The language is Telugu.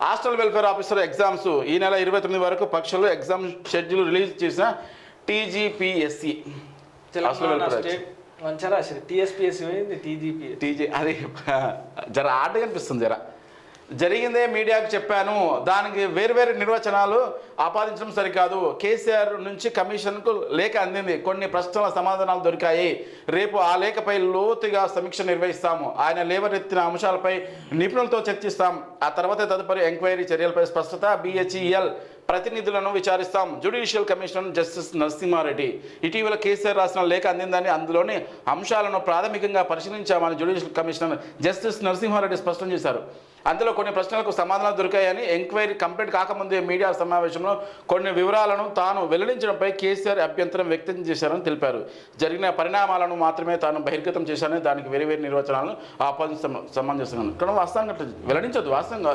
హాస్టల్ వెల్ఫేర్ ఆఫీసర్ ఎగ్జామ్స్ ఈ నెల ఇరవై తొమ్మిది వరకు పరీక్షలు ఎగ్జామ్ షెడ్యూల్ రిలీజ్ చేసిన టీజీపీఎస్సి హాస్టల్ వెల్ఫేర్ మంచిగా రాసింది టీజీపీఎస్ టీజీ అది జర ఆటగా అనిపిస్తుంది జర. జరిగిందే మీడియాకు చెప్పాను. దానికి వేరువేరు నిర్వచనాలు ఆపాదించడం సరికాదు. కేసీఆర్ నుంచి కమిషన్కు లేఖ అందింది. కొన్ని ప్రశ్నల సమాధానాలు దొరికాయి. రేపు ఆ లేఖపై లోతుగా సమీక్ష నిర్వహిస్తాము. ఆయన లేవనెత్తిన అంశాలపై నిపుణులతో చర్చిస్తాం. ఆ తర్వాత తదుపరి ఎంక్వైరీ చర్యలపై స్పష్టత బిహెచ్ఈఎల్ ప్రతినిధులను విచారిస్తాం. జ్యుడిషియల్ కమిషనర్ జస్టిస్ నరసింహారెడ్డి ఇటీవల కేసీఆర్ రాసిన లేఖ అందిందని అందులోని అంశాలను ప్రాథమికంగా పరిశీలించామని జ్యుడిషియల్ కమిషనర్ జస్టిస్ నరసింహారెడ్డి స్పష్టం చేశారు. అందులో కొన్ని ప్రశ్నలకు సమాధానాలు దొరికాయని ఎంక్వైరీ కంప్లీట్ కాకముందే మీడియా సమావేశంలో కొన్ని వివరాలను తాను వెల్లడించడంపై కేసీఆర్ అభ్యంతరం వ్యక్తం చేశారని తెలిపారు. జరిగిన పరిణామాలను మాత్రమే తాను బహిర్గతం చేశానని దానికి వేరే వేరే నిర్వచనాలను ఆపాదించ సంబంధిస్తున్నాను ఇక్కడ వాస్తవంగా వెల్లడించదు వాస్తవంగా.